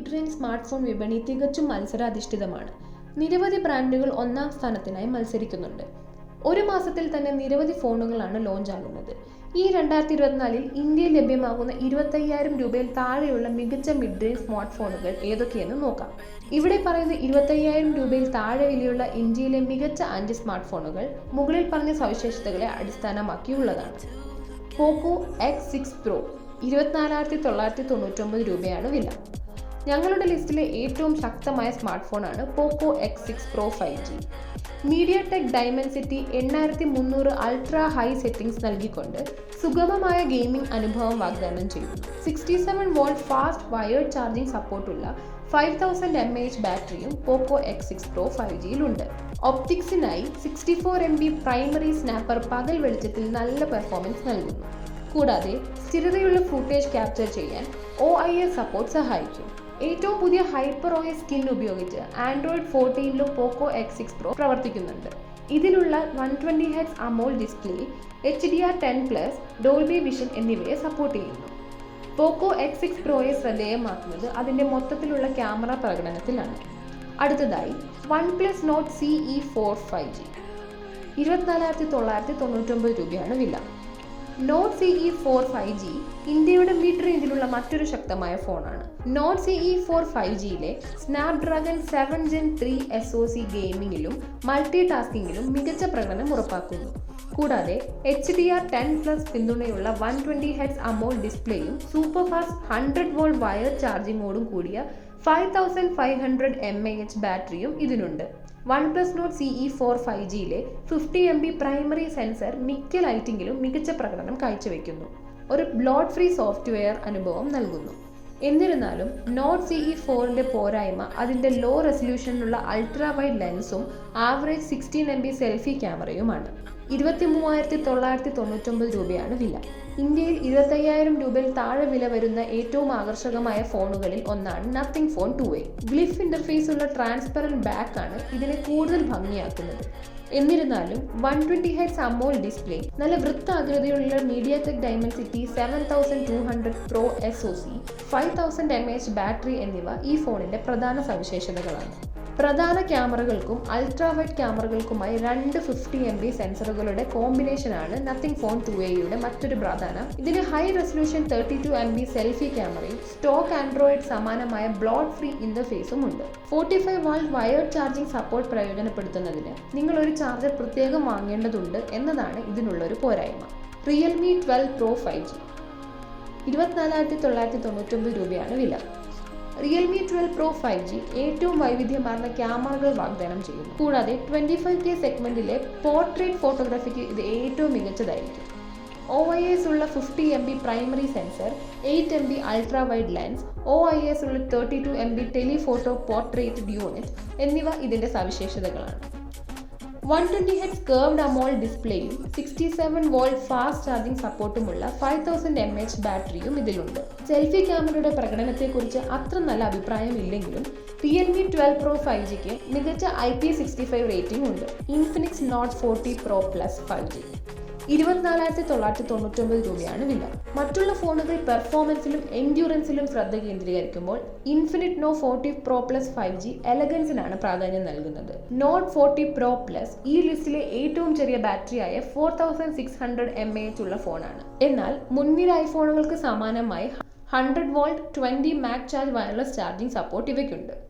Mid range smart phone വിപണി തികച്ചും മത്സരാധിഷ്ഠിതമാണ്. നിരവധി ബ്രാൻഡുകൾ ഒന്നാം സ്ഥാനത്തിനായി മത്സരിക്കുന്നുണ്ട്. ഒരു മാസത്തിൽ തന്നെ നിരവധി ഫോണുകളാണ് ലോഞ്ച് ആകുന്നത്. ഈ രണ്ടായിരത്തി ഇരുപത്തിനാലിൽ ഇന്ത്യയിൽ ലഭ്യമാകുന്ന ഇരുപത്തയ്യായിരം രൂപയിൽ താഴെയുള്ള മികച്ച മിഡ് റേഞ്ച് സ്മാർട്ട് ഫോണുകൾ ഏതൊക്കെയെന്ന് നോക്കാം. ഇവിടെ പറയുന്ന ഇരുപത്തയ്യായിരം രൂപയിൽ താഴെ വിലയുള്ള ഇന്ത്യയിലെ മികച്ച അഞ്ച് സ്മാർട്ട് ഫോണുകൾ മുകളിൽ പറഞ്ഞ സവിശേഷതകളെ അടിസ്ഥാനമാക്കിയുള്ളതാണ്. പോക്കോ എക്സ് സിക്സ് പ്രോ ഇരുപത്തിനാലായിരത്തി തൊള്ളായിരത്തി തൊണ്ണൂറ്റൊമ്പത് രൂപയാണ് വില. ഞങ്ങളുടെ ലിസ്റ്റിലെ ഏറ്റവും ശക്തമായ സ്മാർട്ട് ഫോണാണ് Poco X six pro five G MediaTek Dimensity എണ്ണായിരത്തി മുന്നൂറ് അൾട്രാ ഹൈ സെറ്റിംഗ്സ് നൽകിക്കൊണ്ട് സുഗമമായ ഗെയിമിംഗ് അനുഭവം വാഗ്ദാനം ചെയ്യുന്നു. Sixty seven volt fast wired charging സപ്പോർട്ടുള്ള five thousand M H ബാറ്ററിയും Poco X six pro five ജിയിലുണ്ട് ഒപ്റ്റിക്സിനായി sixty four M B primary snapper പകൽ വെളിച്ചത്തിൽ നല്ല പെർഫോമൻസ് നൽകുന്നു. കൂടാതെ സ്ഥിരതയുള്ള ഫുട്ടേജ് ക്യാപ്ചർ ചെയ്യാൻ ഒ ഐ എസ് സപ്പോർട്ട് സഹായിക്കും. ഏറ്റവും പുതിയ ഹൈപ്പർ ഓയിൽ സ്കിൻ ഉപയോഗിച്ച് ആൻഡ്രോയിഡ് ഫോർട്ടീനിലും പോക്കോ എക്സ് സിക്സ് പ്രോ പ്രവർത്തിക്കുന്നുണ്ട്. ഇതിലുള്ള one twenty hertz AMOLED display H D R ten plus Dolby vision എന്നിവയെ സപ്പോർട്ട് ചെയ്യുന്നു. പോക്കോ എക്സ് സിക്സ് പ്രോയെ ശ്രദ്ധേയമാക്കുന്നത് അതിന്റെ മൊത്തത്തിലുള്ള ക്യാമറ പ്രകടനത്തിലാണ്. അടുത്തതായി one plus Nord C E four five G. ഇരുപത്തിനാലായിരത്തി തൊള്ളായിരത്തി തൊണ്ണൂറ്റൊമ്പത് രൂപയാണ് വില. Nord C E four five G ഇന്ത്യയുടെ മിഡ് റേഞ്ചിലുള്ള മറ്റൊരു ശക്തമായ ഫോണാണ്. Nord C E four five ജിയിലെ Snapdragon seven gen three S O C ഗെയിമിങ്ങിലും multi ടാസ്കിങ്ങിലും മികച്ച പ്രകടനം ഉറപ്പാക്കുന്നു. കൂടാതെ H D R ten plus പിന്തുണയുള്ള one twenty hertz AMOLED ഡിസ്പ്ലേയും super fast hundred volt wire ചാർജിങ്ങോടും കൂടിയ five thousand five hundred M A H ബാറ്ററിയും ഇതിനുണ്ട് one plus Nord C E four five ജിയിലെ fifty M B primary sensor മിക്ക ലൈറ്റിംഗിലും മികച്ച പ്രകടനം കാഴ്ചവെക്കുന്നു. ഒരു bloat free software അനുഭവം നൽകുന്നു. എന്നിരുന്നാലും നോട്ട് സി ഇ ഫോറിന്റെ പോരായ്മ അതിന്റെ ലോ റെസൊല്യൂഷനിലുള്ള ultra wide ലെൻസും average sixteen M B selfie ക്യാമറയുമാണ് ഇരുപത്തി മൂവായിരത്തി തൊള്ളായിരത്തി തൊണ്ണൂറ്റൊമ്പത് രൂപയാണ് വില. ഇന്ത്യയിൽ ഇരുപത്തയ്യായിരം രൂപയിൽ താഴെ വില വരുന്ന ഏറ്റവും ആകർഷകമായ ഫോണുകളിൽ ഒന്നാണ് nothing phone two A glyph interface ഉള്ള ട്രാൻസ്പെറന്റ് ബാക്ക് ആണ് ഇതിനെ കൂടുതൽ ഭംഗിയാക്കുന്നത്. എന്നിരുന്നാലും one twenty hertz AMOLED display നല്ല വൃത്താകൃതിയുള്ള MediaTek Dimensity seven thousand two hundred pro S O C five thousand M H battery എന്നിവ ഈ ഫോണിന്റെ പ്രധാന സവിശേഷതകളാണ്. പ്രധാന ക്യാമറകൾക്കും അൾട്രാ വൈഡ് ക്യാമറകൾക്കുമായി രണ്ട് ഫിഫ്റ്റി എം ബി സെൻസറുകളുടെ കോമ്പിനേഷനാണ് നത്തിങ് ഫോൺ ടു എയുടെ മറ്റൊരു പ്രാധാന്യം. ഇതിന് high resolution thirty two M B selfie ക്യാമറയും സ്റ്റോക്ക് ആൻഡ്രോയിഡ് സമാനമായ ബ്ലോട്ട് ഫ്രീ ഇന്റർഫേസും ഉണ്ട്. Forty five watt wired charging support പ്രയോജനപ്പെടുത്തുന്നതിന് നിങ്ങൾ ഒരു ചാർജർ പ്രത്യേകം വാങ്ങേണ്ടതുണ്ട് എന്നതാണ് ഇതിനുള്ള ഒരു പോരായ്മ. Realme twelve pro five G. ഇരുപത്തിനാലായിരത്തി തൊള്ളായിരത്തി തൊണ്ണൂറ്റൊമ്പത് രൂപയാണ് വില. Realme twelve pro five G ഏറ്റവും വൈവിധ്യമാർന്ന ക്യാമറകൾ വാഗ്ദാനം ചെയ്യുന്നു. കൂടാതെ ട്വന്റി ഫൈവ് കെ സെഗ്മെന്റിലെ പോർട്രേറ്റ് ഫോട്ടോഗ്രാഫിക്ക് ഇത് ഏറ്റവും മികച്ചതായിരിക്കും. ഒ ഐ എസ് ഉള്ള fifty M B primary sensor eight M B ultra wide lens O I S ഉള്ള thirty two M B telephoto portrait unit എന്നിവ ഇതിന്റെ സവിശേഷതകളാണ്. One twenty hertz curved AMOLED ഡിസ്പ്ലേയും sixty seven volt fast charging സപ്പോർട്ടുമുള്ള five thousand M H ബാറ്ററിയും ഇതിലുണ്ട്. Selfie ക്യാമറയുടെ പ്രകടനത്തെക്കുറിച്ച് അത്ര നല്ല അഭിപ്രായം അഭിപ്രായമില്ലെങ്കിലും റിയൽമി ട്വൽവ് പ്രോ ഫൈവ് ജിക്ക് മികച്ച I P sixty five rating ഉണ്ട്. Infinix Note forty pro plus five G ഇരുപത്തിനാലായിരത്തി തൊള്ളായിരത്തി തൊണ്ണൂറ്റൊമ്പത് രൂപയാണ് വില. മറ്റുള്ള ഫോണുകൾ പെർഫോമൻസിലും എൻഡ്യൂറൻസിലും ശ്രദ്ധ കേന്ദ്രീകരിക്കുമ്പോൾ Infinix Note forty pro plus five G എലഗൻസിനാണ് പ്രാധാന്യം നൽകുന്നത്. നോട്ട് ഫോർട്ടി പ്രോ പ്ലസ് ഈ ലിസ്റ്റിലെ ഏറ്റവും ചെറിയ ബാറ്ററിയായ four thousand six hundred M A H ഉള്ള ഫോണാണ്. എന്നാൽ മുൻനിര ഐഫോണുകൾക്ക് സമാനമായി hundred volt twenty mac charge wireless charging support ഇവയ്ക്കുണ്ട്.